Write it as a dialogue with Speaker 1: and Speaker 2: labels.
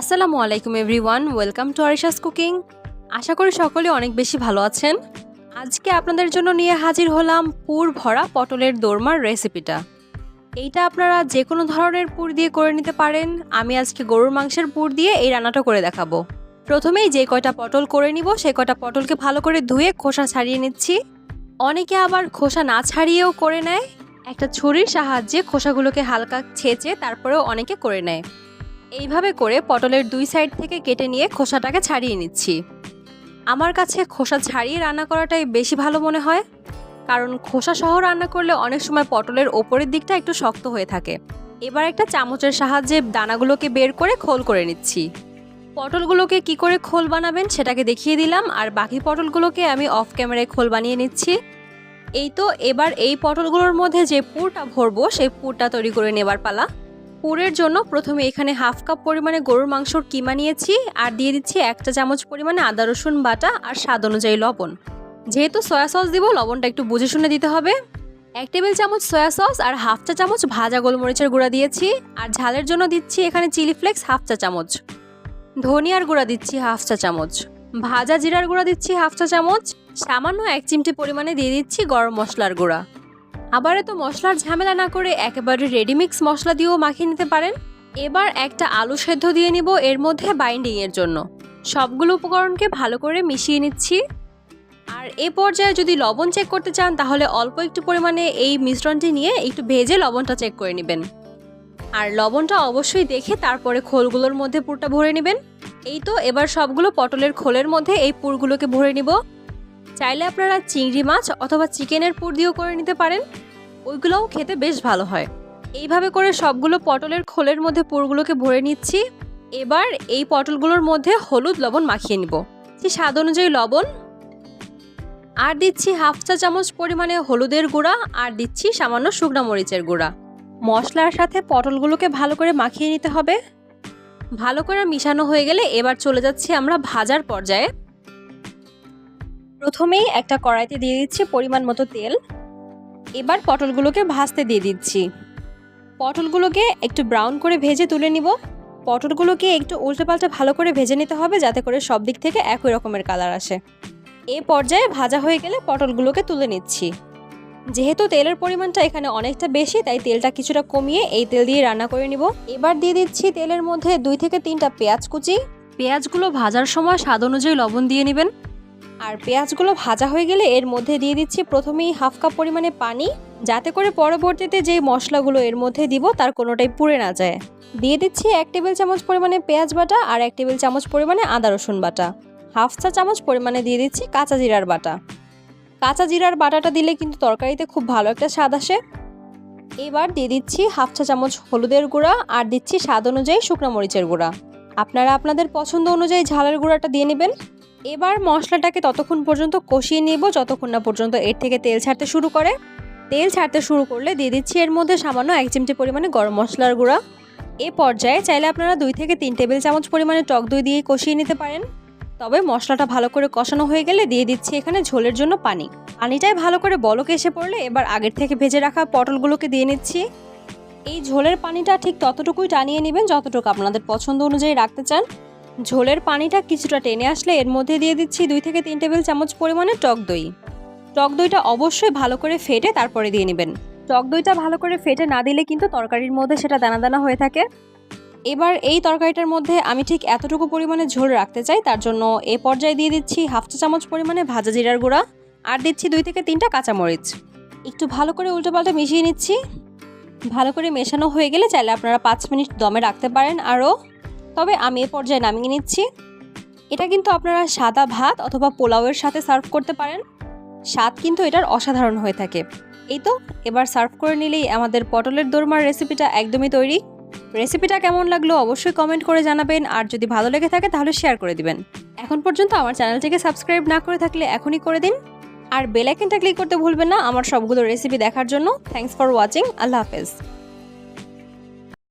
Speaker 1: আসসালামু আলাইকুম everyone, welcome to Arisha's cooking. আশা করি সকলে অনেক বেশি ভালো আছেন। আজকে আপনাদের জন্য নিয়ে হাজির হলাম পুর ভরা পটলের দোরমার রেসিপিটা। এইটা আপনারা যে কোনো ধরনের পুর দিয়ে করে নিতে পারেন। আমি আজকে গরুর মাংসের পুর দিয়ে এই রান্নাটা করে দেখাবো। প্রথমেই যে কয়টা পটল করে নিব, সেই কয়টা পটলকে ভালো করে ধুয়ে খোসা ছাড়িয়ে নিচ্ছি। অনেকে আবার খোসা না ছাড়িয়েও করে নেয়। একটা ছুরির সাহায্যে খোসাগুলোকে হালকা ছেঁচে তারপরেও অনেকে করে নেয়। এইভাবে করে পটলের দুই সাইড থেকে কেটে নিয়ে খোসাটাকে ছাড়িয়ে নিচ্ছি। আমার কাছে খোসা ছাড়িয়ে রান্না করাটাই বেশি ভালো মনে হয়, কারণ খোসা সহ রান্না করলে অনেক সময় পটলের ওপরের দিকটা একটু শক্ত হয়ে থাকে। এবার একটা চামচের সাহায্যে দানাগুলোকে বের করে খোল করে নিচ্ছি। পটলগুলোকে কি করে খোল বানাবেন সেটাকে দেখিয়ে দিলাম, আর বাকি পটলগুলোকে আমি অফ ক্যামেরায় খোল বানিয়ে নিচ্ছি। এই তো, এবার এই পটলগুলোর মধ্যে যে পুরটা ভরবো, সেই পুরটা তৈরি করে নেবার পালা। পুরের জন্য প্রথমে এখানে হাফ কাপ পরিমাণে গরুর মাংসর কিমা নিয়েছি আর দিয়ে দিচ্ছি একটা চামচ পরিমাণে আদা, রসুন বাটা আর স্বাদ অনুযায়ী লবণ। যেহেতু সয়া সস দিব, লবণটা একটু বুঝে শুনে দিতে হবে। এক টেবিল চামচ সয়া সস আর হাফ চা চামচ ভাজা গোলমরিচের গুঁড়া দিয়েছি আর ঝালের জন্য দিচ্ছি এখানে চিলি ফ্লেক্স হাফ চা চামচ। ধনিয়ার গুঁড়া দিচ্ছি হাফ চা চামচ। ভাজা জিরার গুঁড়া দিচ্ছি হাফ চা চামচ। সামান্য এক চিমটি পরিমাণে দিয়ে দিচ্ছি গরম মশলার গুঁড়া। আবার এত মশলার ঝামেলা না করে একেবারে রেডিমিক্স মশলা দিয়েও মাখিয়ে নিতে পারেন? এবার একটা আলু সেদ্ধ দিয়ে নিব এর মধ্যে বাইন্ডিংয়ের জন্য। সবগুলো উপকরণকে ভালো করে মিশিয়ে নিচ্ছি। আর এ পর্যায়ে যদি লবণ চেক করতে চান, তাহলে অল্প একটু পরিমাণে এই মিশ্রণটি নিয়ে একটু ভেজে লবণটা চেক করে নেবেন। আর লবণটা অবশ্যই দেখে তারপরে খোলগুলোর মধ্যে পুরটা ভরে নেবেন। এই তো, এবার সবগুলো পটলের খোলের মধ্যে এই পুরগুলোকে ভরে নিব। চাইলে আপনারা চিংড়ি মাছ অথবা চিকেনের পুর দিয়েও করে নিতে পারেন। ওইগুলোও খেতে বেশ ভালো হয়। এইভাবে করে সবগুলো পটলের খোলের মধ্যে পুরগুলোকে ভরে নিচ্ছি। এবার এই পটলগুলোর মধ্যে হলুদ লবণ মাখিয়ে নিব। স্বাদ অনুযায়ী লবণ। আর দিচ্ছি হাফ চা চামচ পরিমাণে হলুদের গুঁড়া আর দিচ্ছি সামান্য শুকনা মরিচের গুঁড়া। মশলার সাথে পটলগুলোকে ভালো করে মাখিয়ে নিতে হবে। ভালো করে মিশানো হয়ে গেলে এবার চলে যাচ্ছি আমরা ভাজার পর্যায়ে। প্রথমেই একটা কড়াইতে দিয়ে দিচ্ছি পরিমাণ মতো তেল। এবার পটলগুলোকে ভাজতে দিয়ে দিচ্ছি। পটলগুলোকে একটু ব্রাউন করে ভেজে তুলে নিব। পটলগুলোকে একটু উল্টে পাল্টে ভালো করে ভেজে নিতে হবে যাতে করে সব দিক থেকে একই রকমের কালার আসে। এ পর্যায়ে ভাজা হয়ে গেলে পটলগুলোকে তুলে নিচ্ছি। যেহেতু তেলের পরিমাণটা এখানে অনেকটা বেশি, তাই তেলটা কিছুটা কমিয়ে এই তেল দিয়ে রান্না করে নিব। এবার দিয়ে দিচ্ছি তেলের মধ্যে দুই থেকে তিনটা পেঁয়াজ কুচি। পেঁয়াজগুলো ভাজার সময় স্বাদ অনুযায়ী লবণ দিয়ে নেবেন। আর পেঁয়াজগুলো ভাজা হয়ে গেলে এর মধ্যে দিয়ে দিচ্ছি প্রথমেই হাফ কাপ পরিমাণে পানি, যাতে করে পরবর্তীতে যে মশলাগুলো এর মধ্যে দিব তার কোনোটাই পুড়ে না যায়। দিয়ে দিচ্ছি এক টেবিল চামচ পরিমাণে পেঁয়াজ বাটা আর এক টেবিল চামচ পরিমাণে আদা রসুন বাটা। হাফ চা চামচ পরিমাণে দিয়ে দিচ্ছি কাঁচা জিরার বাটা। কাঁচা জিরার বাটাটা দিলে কিন্তু তরকারিতে খুব ভালো একটা স্বাদ আসে। এবার দিয়ে দিচ্ছি হাফ চা চামচ হলুদের গুঁড়া আর দিচ্ছি স্বাদ অনুযায়ী শুকনো মরিচের গুঁড়া। আপনারা আপনাদের পছন্দ অনুযায়ী ঝালের গুঁড়াটা দিয়ে নেবেন। এবার মশলাটাকে ততক্ষণ পর্যন্ত কষিয়ে নেব, যতক্ষণ না পর্যন্ত এর থেকে তেল ছাড়তে শুরু করে। তেল ছাড়তে শুরু করলে দিয়ে দিচ্ছি এর মধ্যে সামান্য এক চিমটি পরিমাণে গরম মশলার গুঁড়া। এ পর্যায়ে চাইলে আপনারা দুই থেকে তিন টেবিল চামচ পরিমাণে টক দই দিয়ে কষিয়ে নিতে পারেন। তবে মশলাটা ভালো করে কষানো হয়ে গেলে দিয়ে দিচ্ছি এখানে ঝোলের জন্য পানি। পানিটাই ভালো করে বলক এসে পড়লে এবার আগের থেকে ভেজে রাখা পটলগুলোকে দিয়ে নিচ্ছি। এই ঝোলের পানিটা ঠিক ততটুকুই টানিয়ে নেবেন যতটুকু আপনাদের পছন্দ অনুযায়ী রাখতে চান। ঝোলের পানিটা কিছুটা টেনে আসলে এর মধ্যে দিয়ে দিচ্ছি দুই থেকে তিন টেবিল চামচ পরিমাণে টক দই। টক দইটা অবশ্যই ভালো করে ফেটে তারপরে দিয়ে নেবেন। টক দইটা ভালো করে ফেটে না দিলে কিন্তু তরকারির মধ্যে সেটা দানা দানা হয়ে থাকে। এবার এই তরকারিটার মধ্যে আমি ঠিক এতটুকু পরিমাণে ঝোল রাখতে চাই, তার জন্য এ পর্যায়ে দিয়ে দিচ্ছি হাফ চা চামচ পরিমাণে ভাজা জিরার গুঁড়া আর দিচ্ছি দুই থেকে তিনটা কাঁচামরিচ। একটু ভালো করে উল্টো পাল্টা মিশিয়ে নিচ্ছি। ভালো করে মেশানো হয়ে গেলে চাইলে আপনারা পাঁচ মিনিট দমে রাখতে পারেন আরও। তবে আমি এ পর্যায়ে নামিয়ে নিচ্ছি। এটা কিন্তু আপনারা সাদা ভাত অথবা পোলাওয়ের সাথে সার্ভ করতে পারেন। স্বাদ কিন্তু এটার অসাধারণ হয়ে থাকে। এই তো, এবার সার্ভ করে নিলেই আমাদের পটলের দোরমার রেসিপিটা একদমই তৈরি। রেসিপিটা কেমন লাগল অবশ্যই কমেন্ট করে জানাবেন, আর যদি ভালো লেগে থাকে তাহলে শেয়ার করে দিবেন। এখন পর্যন্ত আমার চ্যানেলটিকে সাবস্ক্রাইব না করে থাকলে এখনই করে দিন। আর বেল আইকনটা ক্লিক করতে ভুলবেন না আমার সবগুলো রেসিপি দেখার জন্য। Thanks for watching. আল্লাহ হাফেজ।